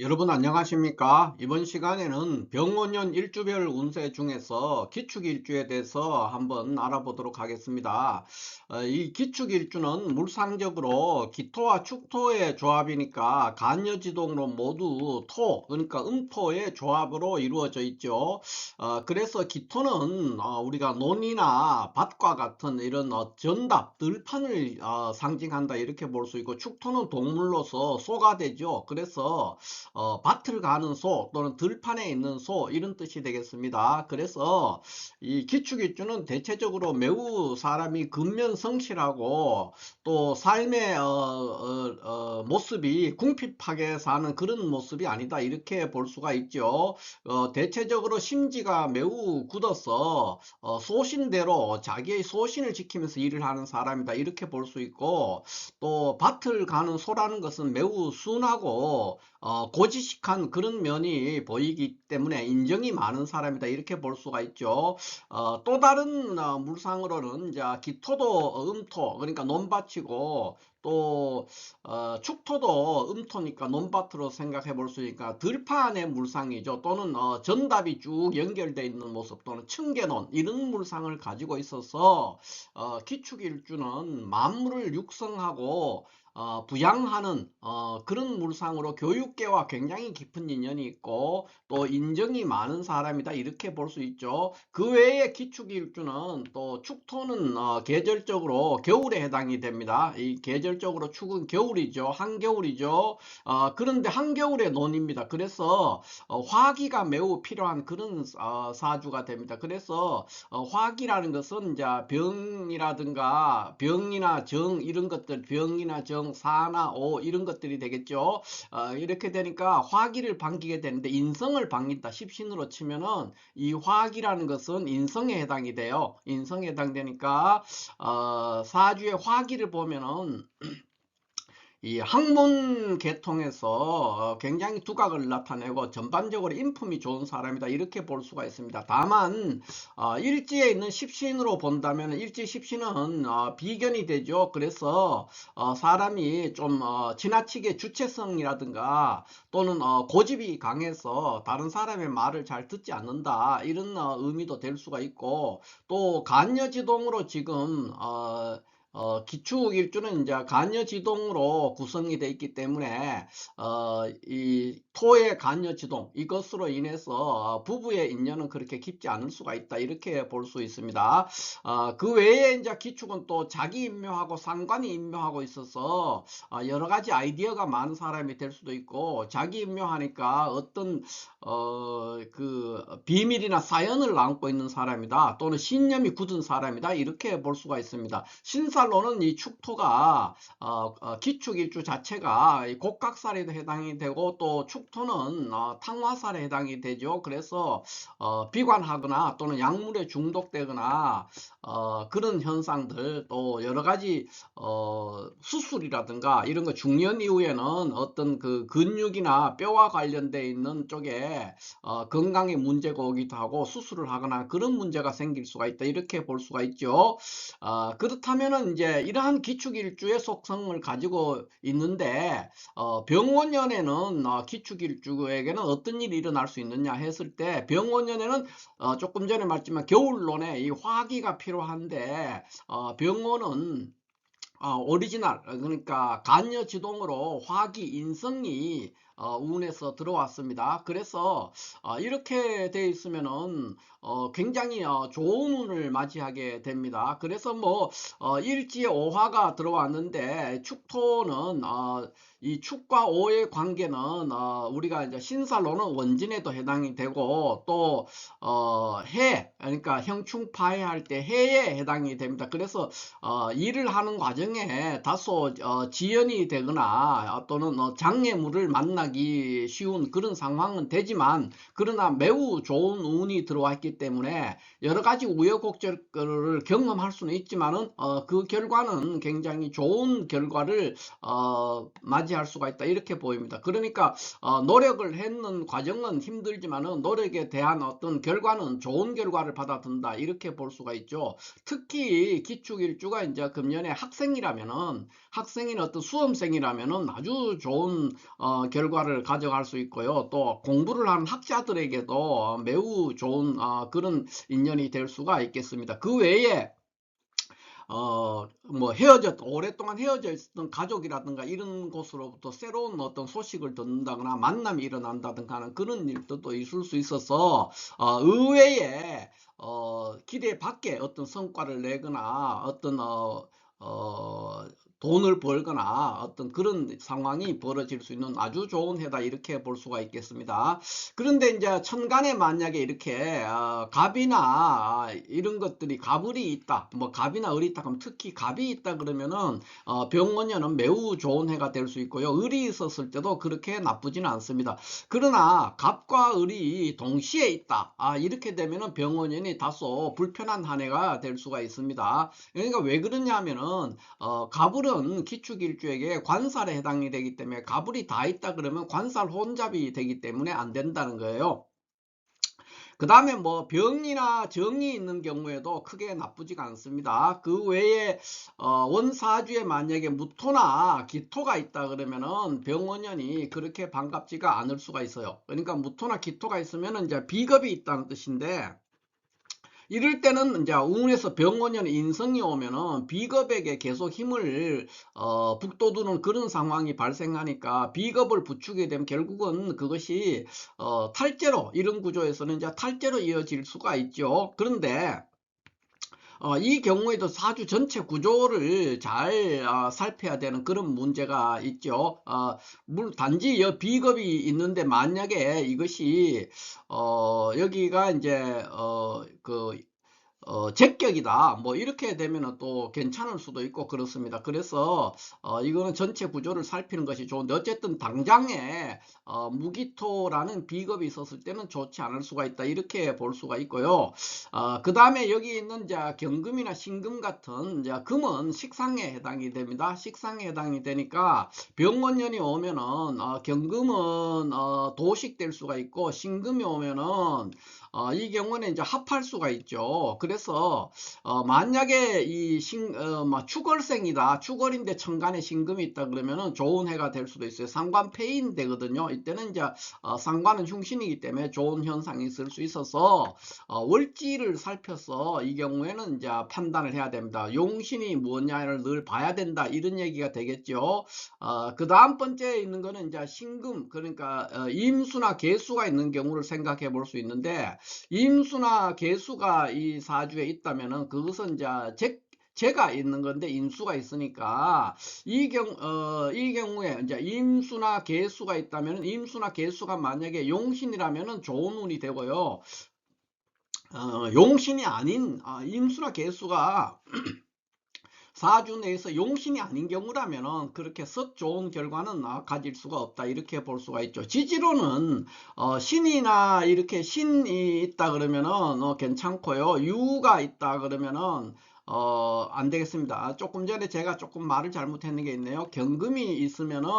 여러분 안녕하십니까? 이번 시간에는 병원년 일주별 운세 중에서 기축일주에 대해서 한번 알아보도록 하겠습니다. 어, 이 기축일주는 물상적으로 기토와 축토의 조합이니까 간여지동으로 모두 토, 그러니까 음토의 조합으로 이루어져 있죠. 어, 그래서 기토는 어, 우리가 논이나 밭과 같은 이런 어, 전답, 들판을 어, 상징한다 이렇게 볼 수 있고 축토는 동물로서 소가 되죠. 그래서 어, 밭을 가는 소 또는 들판에 있는 소 이런 뜻이 되겠습니다. 그래서 이 기축일주는 대체적으로 매우 사람이 근면성실하고 또 삶의 어, 어, 어, 모습이 궁핍하게 사는 그런 모습이 아니다 이렇게 볼 수가 있죠. 어, 대체적으로 심지가 매우 굳어서 어, 소신대로 자기의 소신을 지키면서 일을 하는 사람이다 이렇게 볼 수 있고 또 밭을 가는 소라는 것은 매우 순하고 어, 고지식한 그런 면이 보이기 때문에 인정이 많은 사람이다 이렇게 볼 수가 있죠. 어, 또 다른 어, 물상으로는 이제 기토도 음토 그러니까 논밭이고 또 어, 축토도 음토니까 논밭으로 생각해 볼 수 있으니까 들판의 물상이죠. 또는 어, 전답이 쭉 연결되어 있는 모습 또는 층계논 이런 물상을 가지고 있어서 어, 기축일주는 만물을 육성하고 어, 부양하는 어, 그런 물상으로 교육계와 굉장히 깊은 인연이 있고 또 인정이 많은 사람이다 이렇게 볼 수 있죠. 그 외에 기축일주는 또 축토는 어, 계절적으로 겨울에 해당이 됩니다. 이 계절 적으로 축은 겨울이죠. 한겨울이죠. 어, 그런데 한겨울의 논입니다. 그래서 어, 화기가 매우 필요한 그런 어, 사주가 됩니다. 그래서 어, 화기라는 것은 이제 병이라든가 병이나 정 이런 것들 병이나 정 정, 사나, 오 이런 것들이 되겠죠. 어, 이렇게 되니까 화기를 반기게 되는데 인성을 반긴다. 십신으로 치면은 이 화기라는 것은 인성에 해당이 돼요. 인성에 해당되니까 어, 사주의 화기를 보면은 이 학문 계통에서 어, 굉장히 두각을 나타내고 전반적으로 인품이 좋은 사람이다 이렇게 볼 수가 있습니다. 다만 어, 일지에 있는 십신으로 본다면 일지 십신은 어, 비견이 되죠. 그래서 어, 사람이 좀 어, 지나치게 주체성이라든가 또는 어, 고집이 강해서 다른 사람의 말을 잘 듣지 않는다 이런 어, 의미도 될 수가 있고 또 간여지동으로 지금 어, 어, 기축 일주는 이제 간여지동으로 구성이 되어 있기 때문에 어, 이 토의 간여지동 이것으로 인해서 부부의 인연은 그렇게 깊지 않을 수가 있다 이렇게 볼 수 있습니다. 어, 그 외에 이제 기축은 또 자기 임묘하고 상관이 임묘하고 있어서 어, 여러 가지 아이디어가 많은 사람이 될 수도 있고 자기 임묘하니까 어떤 어, 그 비밀이나 사연을 안고 있는 사람이다 또는 신념이 굳은 사람이다 이렇게 볼 수가 있습니다. 신사 정말로는 이 축토가 어, 어, 기축일주 자체가 곡각살에도 해당이 되고 또 축토는 어, 탕화살에 해당이 되죠. 그래서 어, 비관하거나 또는 약물에 중독되거나 어, 그런 현상들 또 여러 가지 어, 수술이라든가 이런 거 중년 이후에는 어떤 그 근육이나 뼈와 관련돼 있는 쪽에 어, 건강에 문제가 오기도 하고 수술을 하거나 그런 문제가 생길 수가 있다 이렇게 볼 수가 있죠. 어, 그렇다면은 이제 이러한 기축일주의 속성을 가지고 있는데 어, 병원년에는 어, 기축일주에게는 어떤 일이 일어날 수 있느냐 했을 때 병원년에는 어, 조금 전에 말했지만 겨울론에 이 화기가 필요한데 어, 병원은 어, 오리지널 그러니까 간여 지동으로 화기 인성이 어, 운에서 들어왔습니다. 그래서 어, 이렇게 돼 있으면은 어, 굉장히 어, 좋은 운을 맞이하게 됩니다. 그래서 뭐 어, 일지에 오화가 들어왔는데 축토는 어, 이 축과 오의 관계는 어, 우리가 이제 신살로는 원진에도 해당이 되고 또 어, 해 그러니까 형충파해 할 때 해에 해당이 됩니다. 그래서 어, 일을 하는 과정에 다소 어, 지연이 되거나 또는 어, 장애물을 만나기 쉬운 그런 상황은 되지만 그러나 매우 좋은 운이 들어왔기 때문에 여러 가지 우여곡절을 경험할 수는 있지만은 어, 그 결과는 굉장히 좋은 결과를 어, 맞이 맞이할 수가 있다 이렇게 보입니다. 그러니까 어, 노력을 했는 과정은 힘들지만은 노력에 대한 어떤 결과는 좋은 결과를 받아든다 이렇게 볼 수가 있죠. 특히 기축일주가 이제 금년에 학생이라면은 학생인 어떤 수험생이라면은 아주 좋은 어, 결과를 가져갈 수 있고요. 또 공부를 하는 학자들에게도 매우 좋은 어, 그런 인연이 될 수가 있겠습니다. 그 외에 어, 뭐 헤어졌, 오랫동안 헤어져 있었던 가족이라든가 이런 곳으로부터 새로운 어떤 소식을 듣는다거나 만남이 일어난다든가 하는 그런 일도 있을 수 있어서, 어, 의외에, 어, 기대 밖에 어떤 성과를 내거나 어떤, 어, 어, 돈을 벌거나 어떤 그런 상황이 벌어질 수 있는 아주 좋은 해다 이렇게 볼 수가 있겠습니다. 그런데 이제 천간에 만약에 이렇게 어, 갑이나 이런 것들이 갑을이 있다, 뭐 갑이나 을이 있다 그러면 특히 갑이 있다 그러면은 어, 병원년은 매우 좋은 해가 될 수 있고요. 을이 있었을 때도 그렇게 나쁘지는 않습니다. 그러나 갑과 을이 동시에 있다, 아, 이렇게 되면은 병원년이 다소 불편한 한 해가 될 수가 있습니다. 그러니까 왜 그러냐면은 어, 갑을 은 기축일주에게 관살에 해당이 되기 때문에 가불이 다 있다 그러면 관살 혼잡이 되기 때문에 안 된다는 거예요. 그 다음에 뭐 병이나 정이 있는 경우에도 크게 나쁘지가 않습니다. 그 외에 어 원사주에 만약에 무토나 기토가 있다 그러면은 병원연이 그렇게 반갑지가 않을 수가 있어요. 그러니까 무토나 기토가 있으면 이제 비겁이 있다는 뜻인데 이럴 때는 이제 운에서 병원년 인성이 오면은 비겁에게 계속 힘을 어, 북돋우는 그런 상황이 발생하니까 비겁을 부추게 되면 결국은 그것이 어, 탈제로 이런 구조에서는 이제 탈제로 이어질 수가 있죠. 그런데 어, 이 경우에도 사주 전체 구조를 잘 어, 살펴야 되는 그런 문제가 있죠. 어, 물 단지 비겁이 있는데 만약에 이것이 어, 여기가 이제 어, 그 어, 제격이다. 뭐 이렇게 되면 또 괜찮을 수도 있고 그렇습니다. 그래서 어, 이거는 전체 구조를 살피는 것이 좋은데 어쨌든 당장에 어, 무기토라는 비겁이 있었을 때는 좋지 않을 수가 있다. 이렇게 볼 수가 있고요. 어, 그 다음에 여기 있는 자 경금이나 신금 같은 자 금은 식상에 해당이 됩니다. 식상에 해당이 되니까 병원년이 오면은 어, 경금은 어, 도식될 수가 있고 신금이 오면은 어, 이 경우는 이제 합할 수가 있죠. 그래서 어, 만약에 이 신, 어, 뭐 축월생이다, 축월인데 천간에 신금이 있다 그러면은 좋은 해가 될 수도 있어요. 상관 폐인 되거든요. 이때는 이제 어, 상관은 흉신이기 때문에 좋은 현상이 있을 수 있어서 어, 월지를 살펴서 이 경우에는 이제 판단을 해야 됩니다. 용신이 무엇냐를 늘 봐야 된다 이런 얘기가 되겠죠. 어, 그 다음 번째 있는 거는 이제 신금 그러니까 어, 임수나 개수가 있는 경우를 생각해 볼 수 있는데 임수나 개수가 이 사주에 있다면은 그것은 제, 제가 있는 건데 인수가 있으니까 이 경, 어, 이 경우에 이제 임수나 개수가 있다면 임수나 개수가 만약에 용신이라면은 좋은 운이 되고요. 어, 용신이 아닌 어, 임수나 개수가 사주 내에서 용신이 아닌 경우라면 그렇게 썩 좋은 결과는 아, 가질 수가 없다. 이렇게 볼 수가 있죠. 지지로는 어, 신이나 이렇게 신이 있다 그러면은 어, 괜찮고요. 유가 있다 그러면은 어, 안 되겠습니다. 조금 전에 제가 조금 말을 잘못했는 게 있네요. 경금이 있으면은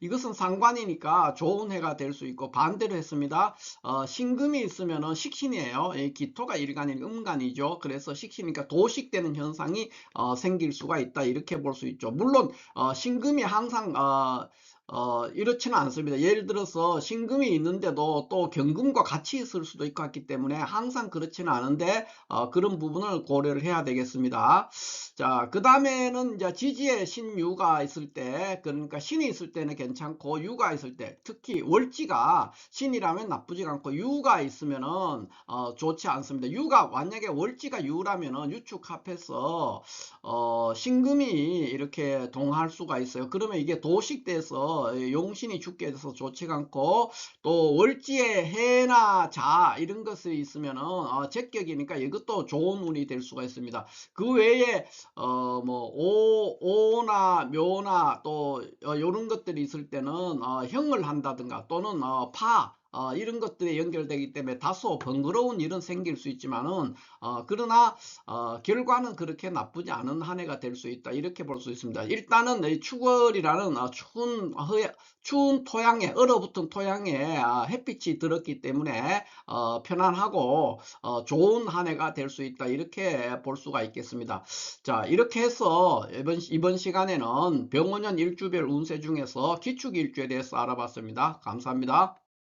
이것은 상관이니까 좋은 해가 될 수 있고 반대로 했습니다. 어, 신금이 있으면은 식신이에요. 기토가 일간이 음간이죠. 그래서 식신이니까 도식되는 현상이 어, 생길 수가 있다. 이렇게 볼 수 있죠. 물론 어, 신금이 항상 어, 어, 이렇지는 않습니다. 예를 들어서 신금이 있는데도 또 경금과 같이 있을 수도 있고 하기 때문에 항상 그렇지는 않은데 어, 그런 부분을 고려를 해야 되겠습니다. 자, 그 다음에는 이제 지지에 신유가 있을 때 그러니까 신이 있을 때는 괜찮고 유가 있을 때 특히 월지가 신이라면 나쁘지 않고 유가 있으면은 어, 좋지 않습니다. 유가 만약에 월지가 유라면은 유축 합해서 어, 신금이 이렇게 동할 수가 있어요. 그러면 이게 도식돼서 용신이 죽게 돼서 좋지가 않고 또 월지에 해나 자 이런 것이 있으면은 어, 적격이니까 이것도 좋은 운이 될 수가 있습니다. 그 외에 어뭐 오나 묘나 또 어, 이런 것들이 있을 때는 어, 형을 한다든가 또는 어, 파 어, 이런 것들에 연결되기 때문에 다소 번거로운 일은 생길 수 있지만은 어, 그러나 어, 결과는 그렇게 나쁘지 않은 한 해가 될 수 있다 이렇게 볼 수 있습니다. 일단은 이 축월이라는 어, 추운 허, 추운 토양에 얼어붙은 토양에 아, 햇빛이 들었기 때문에 어, 편안하고 어, 좋은 한 해가 될 수 있다 이렇게 볼 수가 있겠습니다. 자 이렇게 해서 이번, 이번 시간에는 병원년 일주별 운세 중에서 기축 일주에 대해서 알아봤습니다. 감사합니다.